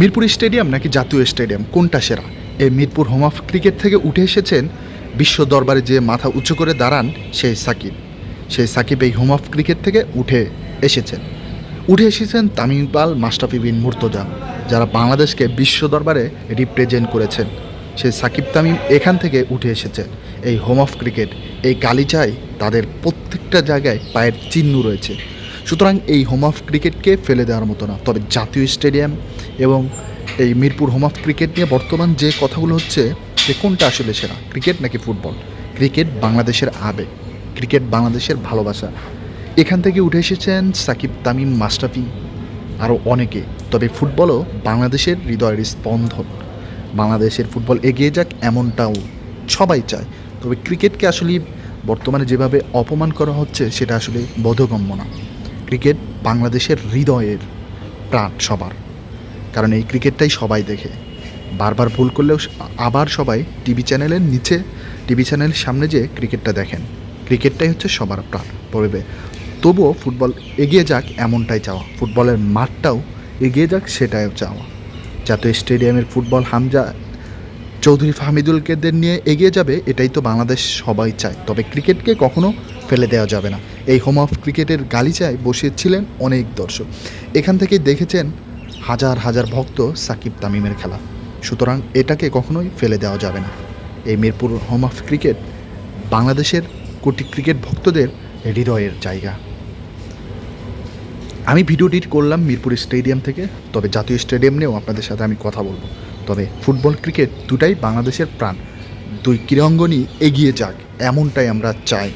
Mirpur stadium নাকি জাতীয় stadium? কোনটা সেরা? এই মিরপুর হোম অফ ক্রিকেট থেকে উঠে এসেছেন বিশ্ব দরবারে যে মাথা উঁচু করে দাঁড়ান সেই সাকিব। সেই সাকিব এই হোম অফ ক্রিকেট থেকে উঠে এসেছেন। উঠে এসেছেন তামিম ইকবাল মাস্টাফি বিন মুর্তজা, যারা বাংলাদেশকে বিশ্ব দরবারে রিপ্রেজেন্ট করেছেন। সেই সাকিব তামিম এখান থেকে উঠে এসেছেন। এই হোম অফ ক্রিকেট এই গালিচায় তাদের প্রত্যেকটা জায়গায় পায়ের চিহ্ন রয়েছে। সুতরাং এই হোম অফ ক্রিকেটকে ফেলে দেওয়ার মতো না। তবে জাতীয় স্টেডিয়াম এবং এই মিরপুর হোম অফ ক্রিকেট নিয়ে বর্তমান যে কথাগুলো হচ্ছে, যে কোনটা আসলে সেরা ক্রিকেট নাকি ফুটবল ক্রিকেট বাংলাদেশের আবেগ ক্রিকেট বাংলাদেশের ভালোবাসা। এখান থেকে উঠে এসেছেন সাকিব তামিম মাস্টাফি আরও অনেকে। তবে ফুটবলও বাংলাদেশের হৃদয়ের স্পন্দন। বাংলাদেশের ফুটবল এগিয়ে যাক এমনটাও সবাই চায়। তবে ক্রিকেটকে আসলে বর্তমানে যেভাবে অপমান করা হচ্ছে, সেটা আসলে বোধগম্য না। ক্রিকেট বাংলাদেশের হৃদয়ের প্রাণ সবার। কারণ এই ক্রিকেটটাই সবাই দেখে। বারবার ভুল করলেও আবার সবাই টিভি চ্যানেলের নিচে, টিভি চ্যানেলের সামনে যে ক্রিকেটটা দেখেন। ক্রিকেটটাই হচ্ছে সবার প্রাণ। পড়বে। তবুও ফুটবল এগিয়ে যাক এমনটাই চাওয়া। ফুটবলের মাঠটাও এগিয়ে যাক সেটাও চাওয়া। জাতীয় স্টেডিয়ামের ফুটবল হামজা চৌধুরী ফাহমিদুলকেদের নিয়ে এগিয়ে যাবে, এটাই তো বাংলাদেশ সবাই চায়। তবে ক্রিকেটকে কখনো ফেলে দেওয়া যাবে না। এই হোম অফ ক্রিকেটের গালিচায় বসিয়েছিলেন অনেক দর্শক। এখান থেকেই দেখেছেন হাজার হাজার ভক্ত সাকিব তামিমের খেলা। সুতরাং এটাকে কখনোই ফেলে দেওয়া যাবে না। এই মিরপুর হোম অফ ক্রিকেট বাংলাদেশের কোটি ক্রিকেট ভক্তদের হৃদয়ের জায়গা। আমি ভিডিওটি করলাম মিরপুর স্টেডিয়াম থেকে, তবে জাতীয় স্টেডিয়াম নিয়েও আপনাদের সাথে আমি কথা বলব। তবে ফুটবল ক্রিকেট দুটাই বাংলাদেশের প্রাণ। দুই ক্রীড়াঙ্গনই এগিয়ে যাক এমনটাই আমরা চাই।